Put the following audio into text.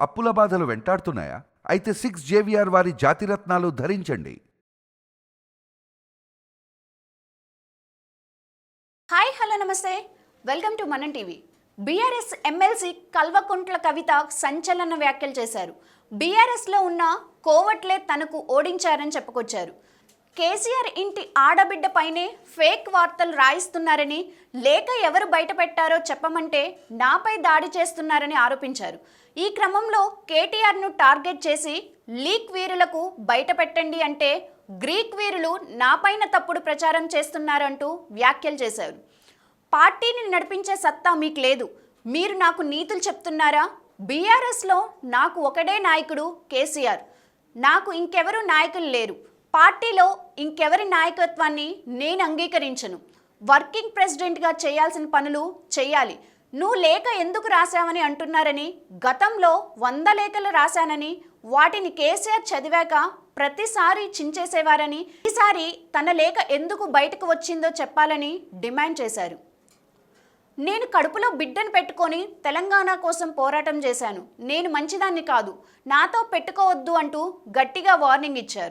అప్పుల బాధలు వెంటాడుతున్నాయా? అయితే సిక్స్ జేవిఆర్ వారి జాతిరత్నాలు ధరించండి. హాయ్ హలో నమస్తే. Welcome to Manam TV. BRS MLC Kalvakuntla Kavitha సంచలన వ్యాఖ్యలు చేశారు. బీఆర్ఎస్లో ఉన్న కోవట్లే తనకు ఓడించారని చెప్పుకొచ్చారు. కేసీఆర్ ఇంటి ఆడబిడ్డ పైనే ఫేక్ వార్తలు రాయిస్తున్నారని లేక ఎవరు బయటపెట్టారో చెప్పమంటే నాపై దాడి చేస్తున్నారని ఆరోపించారు. ఈ క్రమంలో కేటీఆర్ను టార్గెట్ చేసి లీక్ వీరులకు బయట పెట్టండి అంటే గ్రీక్ వీరులు నాపైన తప్పుడు ప్రచారం చేస్తున్నారంటూ వ్యాఖ్యలు చేశారు. పార్టీని నడిపించే సత్తా మీకు లేదు. మీరు నాకు నీతులు చెప్తున్నారా? బీఆర్ఎస్లో నాకు ఒకడే నాయకుడు కేసీఆర్. నాకు ఇంకెవరూ నాయకులు లేరు. పార్టీలో ఇంకెవరి నాయకత్వాన్ని నేను అంగీకరించను. వర్కింగ్ ప్రెసిడెంట్గా చేయాల్సిన పనులు చేయాలి. నువ్వు లేఖ ఎందుకు రాశావని అంటున్నారని గతంలో వంద లేఖలు రాశానని వాటిని కేసీఆర్ చదివాక ప్రతిసారి చించేసేవారని ఈసారి తన లేఖ ఎందుకు బయటకు వచ్చిందో చెప్పాలని డిమాండ్ చేశారు. నేను కడుపులో బిడ్డను పెట్టుకొని తెలంగాణ కోసం పోరాటం చేశాను. నేను మంచిదాన్ని కాదు. నాతో పెట్టుకోవద్దు అంటూ గట్టిగా వార్నింగ్ ఇచ్చారు.